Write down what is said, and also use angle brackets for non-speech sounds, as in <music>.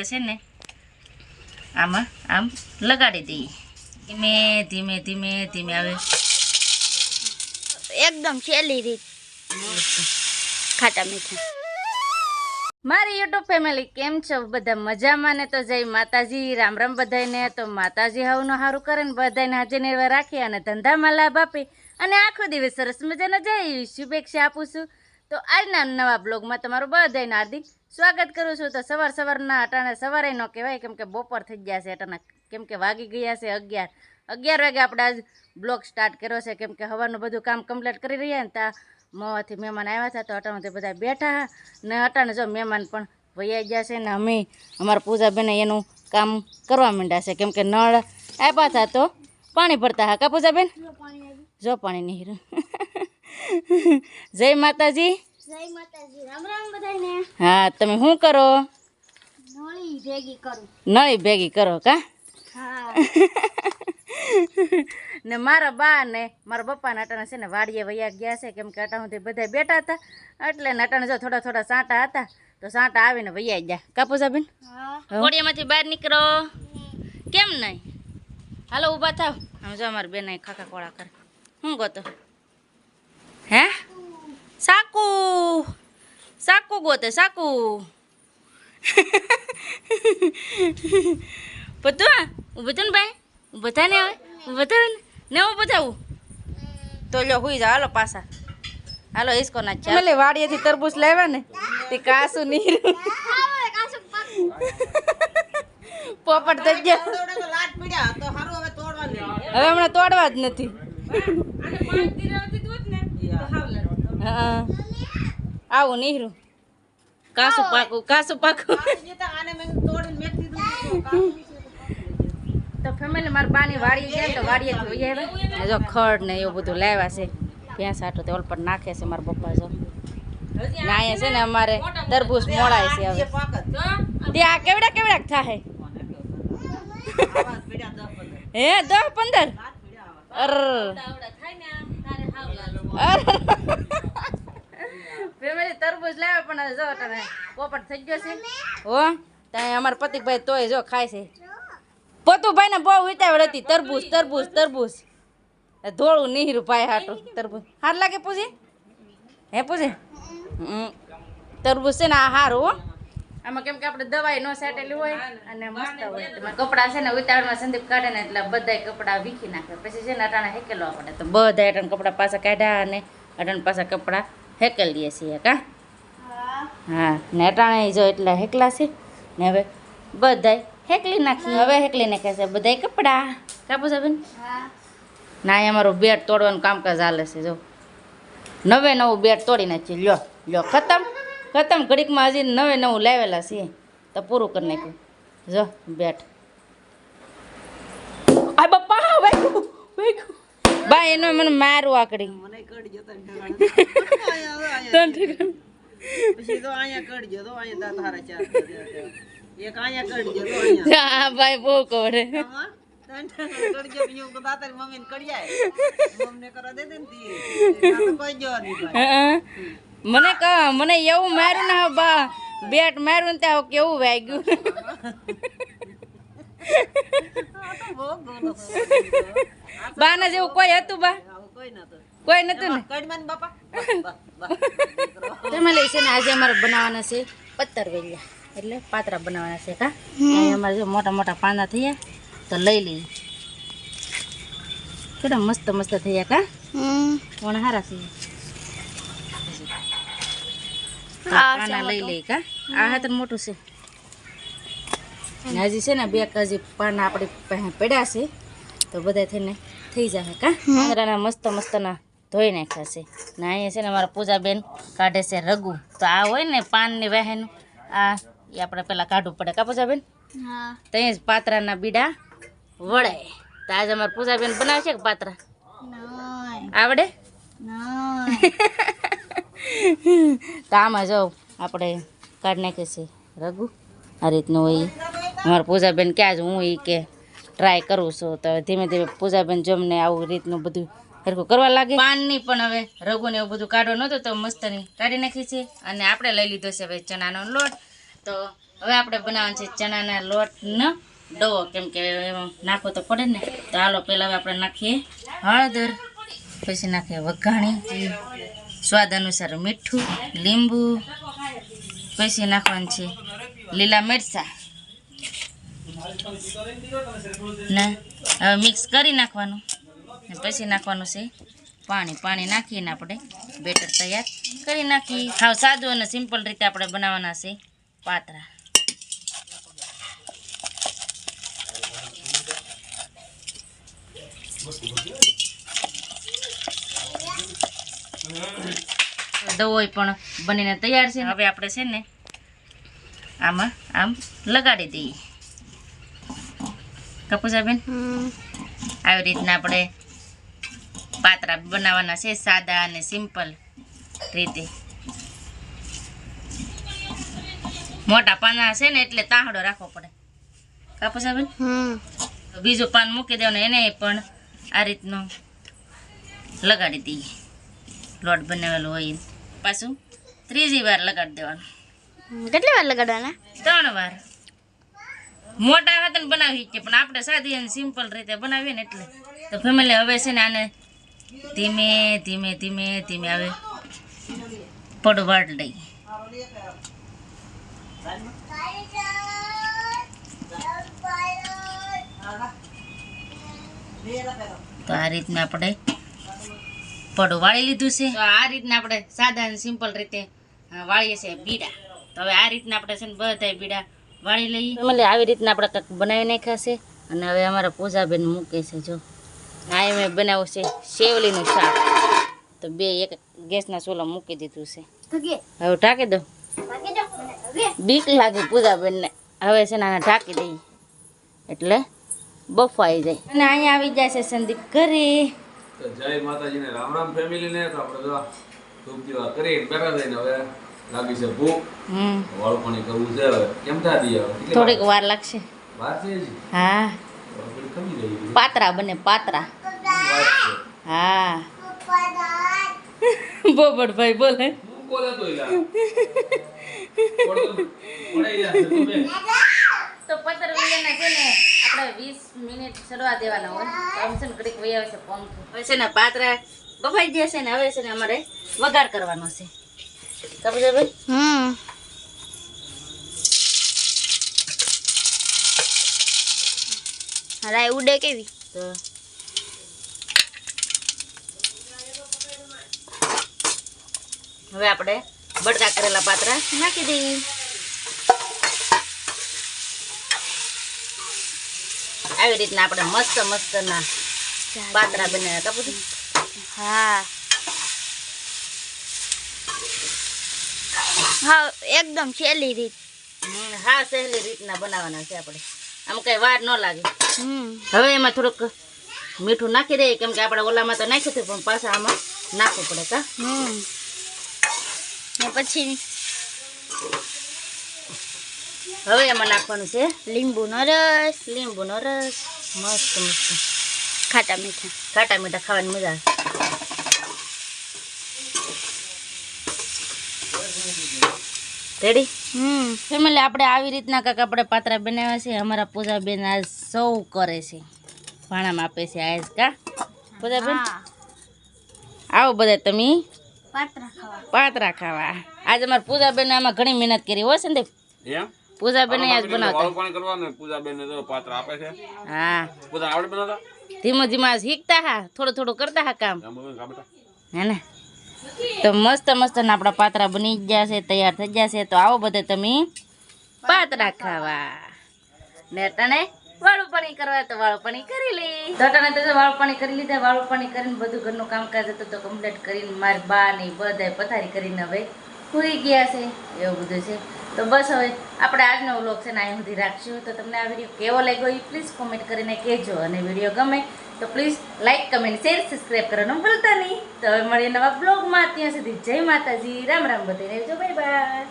આપણે છે ને આમાં આમ લગાડી દઈએ. ધીમે ધીમે ધીમે ધીમે આવે એકદમ સહેલી રીત ખાટા મીઠા. મારી યુટ્યુબ ફેમિલી કેમ છો? બધા મજામાં ને તો જય માતાજી રામ રામ બધાને તો માતાજી હવનું સારું કરે ને બધાને હાજર નિર્વા રાખી અને ધંધામાં લાભ આપી. અને આખો દિવસ સરસ મજાનો જય એવી શુભેચ્છા આપું છું. તો આજના નવા બ્લોગમાં તમારું બધાને હાર્દિક સ્વાગત કરું છું. તો સવાર સવારના અટાણે સવારે ન કહેવાય કેમ કે બપોર થઈ ગયા છે અટાણા કેમ કે વાગી ગયા છે અગિયાર. અગિયાર વાગે આપણે આજ બ્લોગ સ્ટાર્ટ કર્યો છે કેમ કે હવાનું બધું કામ કમ્પ્લીટ કરી રહ્યા ને ત્યાં મોવાથી મહેમાન આવ્યા હતા તો અટાણું બધા બેઠા ને અટાણે જો મહેમાન પણ વૈયા ગયા છે ને અમે અમારા પૂજાબેને એનું કામ કરવા માંડ્યા છે કેમ કે નળ આપ્યા હતા તો પાણી ભરતા હા કા પૂજાબેન? જો પાણી નહીં <laughs> જય માતાજી. જય માતાજી. રામ રામ બધાને હા તમે શું કરો? નળી ભેગી કરો. નળી ભેગી કરો કા? હા. <laughs> ને મારા બા ને મારા પપ્પાના અટાણે છે ને વાડીએ વૈયા ગયા છે કેમ કે અટાણે સુધી બધા બેઠા હતા. એટલે ને અટાણે જો થોડા થોડા સાંટા હતા તો સાંટા આવીને વૈયા ગયા. કાપુસા બેન ઘોડિયામાંથી બહાર નીકળો. કેમ નહીં? હાલો ઊભા થાવ. આમ જો અમારી બેન ખાખા કોળા કરે. શું ગોતો? હે? સાકુ. સાકુ ગોતે સાકુ. બધું ઊભું થયું ને ભાઈ. ઊભું થાય ને હવે. ઊભું થયું ને. ને ઊભું થવું તો લ્યો હુઈ જાવ હાલો પાછા. હાલો ઈસકો ના ચાલે. વાડીએથી તરબૂચ લાવ્યા ને તે કાસુ નીર. પોપટ થઈ ગયા. હવે હમણાં તોડવા જ નથી. હા. આવું નીહરું. કાસુ પાકું કાસુ પાકું. તો ફેમિલી મારા બાની વાડી છે તો વાડીએ જોઈએ હવે. જો ખડ ને એવું બધું લાવ્યા છે. ભેંસ આટો તે ઓલ પર નાખે છે મારા પપ્પા જો. ને છે ને અમારે તરબૂચ મોળાય છે હવે. ત્યાં કેવડા કેવડા થાય હે દસ પંદર? અર. ફેમિલી તરબૂજ લાવ્યા પણ જો તમે પોપટ થઈ ગયો છે. હો, ત્યાં અમારા પતિકભાઈ તોય જો ખાય છે. પતુભાઈ ને બહુ વિતાવડ હતી. તરબૂજ તરબૂજ તરબૂજ ધોળું નીરું ભાઈ હાટું તરબૂજ હાર લાગે પૂછી હે પૂછે તરબૂજ છે ને આ હારું આમાં કેમ કે આપણે દવાઈ ન સેટેલી હોય અને મસ્ત હોય. એમાં કપડાં છે ને ઉતાવળમાં સંદીપ કાઢે ને એટલે બધાય કપડાં વીખી નાખે. પછી છે ને અટાણે હેકેલો પડે. તો બધા અટણ કપડાં પાછા કાઢ્યા અને અટણ પાછા કપડાં હેકેલ દઈએ છીએ કા હા? ને અટાણે જો એટલા હેકલા છે ને હવે બધાય હેકલી નાખી. હવે હેકલી નાખે છે બધાય કપડાં. કાપુ સાહેબ હા. ના અમારું બેટ તોડવાનું કામકાજ ચાલે છે જો. નવે નવું બેટ તોડી નાખીએ લ્યો લ્યો ખતમ. ખતમ ઘડીકમાં હજી નવે નવું લાવેલા છીએ. તો પૂરું કરી નાખ્યું. જો બેઠ. આ બાપા વાગ્યું વાગ્યું બા એનો મને મારું આકડી. તને ઠીક. હા ભાઈ બહુ કવડે. હા. મને ક મને એવું માર્યું ને બા બેટ માર્યું ને ત્યાં કેવું વાગ્યું? બાના જેવું કોઈ હતું બા? કોઈ નતું ને? તમે લઈ છે ને આજે અમારે બનાવવાના છે પત્તર વેલ્યા. એટલે પાતરા બનાવવાના છે કા? અમારે જો મોટા મોટા પાંદા થયા તો લઈ લઈએ. કેડા મસ્ત મસ્ત થયા કા? હમ. વણ આ લઈ લઈ કા. આ હાથ મોટું છે. ને હજી છે ને બે હજી પાના આપણી પાસે પડ્યા છે તો બધા થઈને થઈ જશે કા. પાંદડાના મસ્ત મસ્તના ધોઈ નાખ્યા છે. ને અહીંયા છે ને અમારા પૂજાબેન કાઢે છે રગુ. તો આ હોય ને પાનની વહેન આ એ આપણે પેલા કાઢવું પડે કા પૂજાબેન? ત્યાં જ પાત્રાના બીડા વળે. તો આજે અમારા પૂજાબેન બનાવશે કે પાત્રા? આવડે? <laughs> તો આમાં જો આપણે કાઢી નાખીએ છીએ રઘુ. આ રીતનું હોય. અમારા પૂજાબેન ક્યાં જ હું એ કે ટ્રાય કરું છું. તો ધીમે ધીમે પૂજાબેન જો અમને આવું રીતનું બધું સરખું કરવા લાગે. પાનની પણ હવે રઘુને એવું બધું કાઢો નહોતું તો મસ્તની કાઢી નાખી છે. અને આપણે લઈ લીધો છે હવે ચણાનો લોટ. તો હવે આપણે બનાવવાનો છે ચણાના લોટનો ડવો કેમ કે નાખવો તો પડે ને. તો હાલો, પહેલાં હવે આપણે નાખીએ હળદર, પછી નાખીએ વઘાણી. સ્વાદ અનુસાર મીઠું, લીંબુ, પછી નાખવાનું છે લીલા મરચાં. ને હવે મિક્સ કરી નાખવાનું. પછી નાખવાનું છે પાણી. પાણી નાખીને આપણે બેટર તૈયાર કરી નાખી હાવ સાદું અને સિમ્પલ રીતે આપણે બનાવવાના છે પાતરા. દવોય પણ બનીને તૈયાર છે હવે આપણે છે ને આમાં આમ લગાડી દઈએ. કપૂસાબેન આવી રીતના આપણે પાતરા બનાવવાના છે સાદા અને સિમ્પલ રીતે. મોટા પાના છે ને એટલે તાહડો રાખવો પડે. કાપુસાબેન બીજું પાન મૂકી દેવાનું એને પણ આ રીતનું લગાડી દઈએ. લોટ બનાવેલો હોય. પાછું ત્રીજી વાર લગાડી દેવાનું. કેટલી વાર લગાડવાના? ત્રણ વાર. મોટા હાથને બનાવી કે પણ આપણે સાદી અને સિમ્પલ રીતે બનાવીએ ને એટલે. તો ફેમિલી હવે છે ને આને ધીમે ધીમે ધીમે ધીમે હવે પડવાડ લઈ. તો આ રીતના આપણે પડું વાળી લીધું છે. તો આ રીતના આપણે સાદા અને સિમ્પલ રીતે વાળીએ છીએ બીડા. તો હવે આ રીતના આપણે છે ને બધા બીડા વાળી લઈએ. એટલે આવી રીતના આપણે કંઈક બનાવી નાખ્યા છે. અને હવે અમારા પૂજાબેન મૂકે છે જો. આ એમ બનાવ્યું છે શેવલીનું શાક. તો બે એક ગેસના ચૂલા મૂકી દીધું છે. હવે ઢાંકી દો. બીક લાગે પૂજાબેનને. હવે છે ને આને ઢાંકી દઈએ. એટલે બફાઈ જાય. અને અહીંયા આવી જાય છે સંદીપ ઘરે. તો જય માતાજીને રામ રામ ફેમિલીને. તો આપણે જો ધૂપ દીવા કરી બેઠા થઈને હવે લાગી છે ભૂખ. વાળપણી કરવું છે હવે. કેમ થાતી હવે? થોડીક વાર? લાગશે. વાર છે હા. પાતરા બને પાતરા. હા. બોબડભાઈ બોલે. તો પતર વિયાના છે ને. આપણે વીસ મિનિટ ચડવા દેવાના હોય. તો આમ છે ને ઘડીક વહી આવે છે પંખો. હવે છે ને પાતરા બફાઈ ગયા છે ને હવે છે ને અમારે વઘાર કરવાનો છે. કબજાભાઈ હમ. રાય ઉડે કેવી? તો હવે આપણે બટકા કરેલા પાતરા નાખી દઈએ. આવી રીતના આપણે મસ્ત મસ્ત ના પાતરા બનાવ્યા કાપુથી હા. હા એકદમ સહેલી રીત. હા સહેલી રીતના બનાવવાના છે આપણે. આમ કઈ વાર ન લાગે. હમ. હવે એમાં થોડુંક મીઠું નાખી દઈએ કેમ કે આપણે ઓલામાં તો નાખ્યું હતું પણ પાછા આમાં નાખવું પડે કા? પછી હવે એમાં નાખવાનું છે લીંબુનો રસ લીંબુનો રસ મસ્ત મસ્ત. ખાટા મીઠા. ખાટા મીઠા ખાવાની મજા આવે. રેડી હમ ફેમિલી આપણે આવી રીતના કાંક આપણે પાત્રા બનાવ્યા છે. અમારા પૂજાબેન આજ સૌ કરે છે. ભાણામાં આપે છે આજ કા? પૂજાબેન? આવો બધા તમે. પાત્રા ખાવા. પાત્રા ખાવા. આજે અમારા પૂજાબેન આમાં ઘણી મહેનત કરી હોય સંદીપ. એમ? પૂજાબેન આજ બનાવતા. વાળપણી કરવાનું? પૂજાબેન તો પાત્ર આપે છે. હા. પૂજા આવડે બનાવતા? ધીમો ધીમો શીખતા હા. થોડું થોડું કરતા હા કામ. હે ને? તો મસ્ત મસ્ત ના આપણા પાત્રા બની ગયા છે તૈયાર થઈ ગયા છે. તો આવો બધે તમે પાત્રા ખાવા. ને તને વાળું પાણી કરવા તો વાળું પાણી કરી લે તો તને તો વાળું પાણી કરી લીધા વાળું પાણી કરીને બધું ઘરનું કામકાજ હતું તો કમ્પ્લીટ કરીને મારી બા ને બધા બધાય પથારી કરીને હવે પૂરી ગયા છે. એવું બધું છે. તો બસ હવે આપણે આજનો વ્લોગ છે ને અહીં સુધી રાખશું. તો તમને આ વીડિયો કેવો લાગ્યો એ પ્લીઝ કોમેન્ટ કરીને કહેજો. અને વીડિયો ગમે તો please like comment share subscribe કરવાનું ભૂલતા નહીં. તો હવે મળીએ નવા બ્લોગમાં ત્યાં સુધી જય માતાજી. રામ રામ બધાને. જો બાય બાય